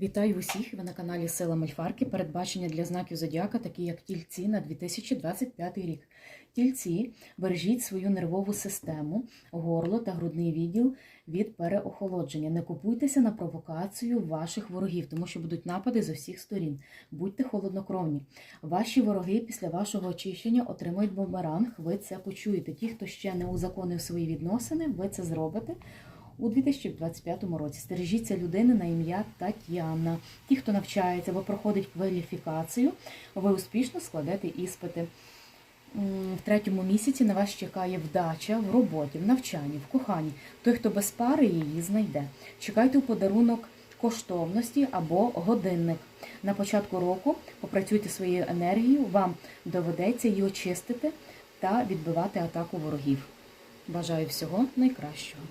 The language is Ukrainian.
Вітаю усіх! Ви на каналі Сила Мальфарки. Передбачення для знаків зодіака, такі як тільці на 2025 рік. Тільці бережіть свою нервову систему, горло та грудний відділ від переохолодження. Не купуйтеся на провокацію ваших ворогів, тому що будуть напади з усіх сторін. Будьте холоднокровні. Ваші вороги після вашого очищення отримують бумеранг. Ви це почуєте. Ті, хто ще не узаконив свої відносини, ви це зробите у 2025 році. Стережіться людини на ім'я Тетяна. Ті, хто навчається або проходить кваліфікацію, ви успішно складете іспити. В третьому місяці на вас чекає вдача в роботі, в навчанні, в коханні. Той, хто без пари її знайде. Чекайте у подарунок коштовності або годинник. На початку року попрацюйте своєю енергією, вам доведеться її очистити та відбивати атаку ворогів. Бажаю всього найкращого.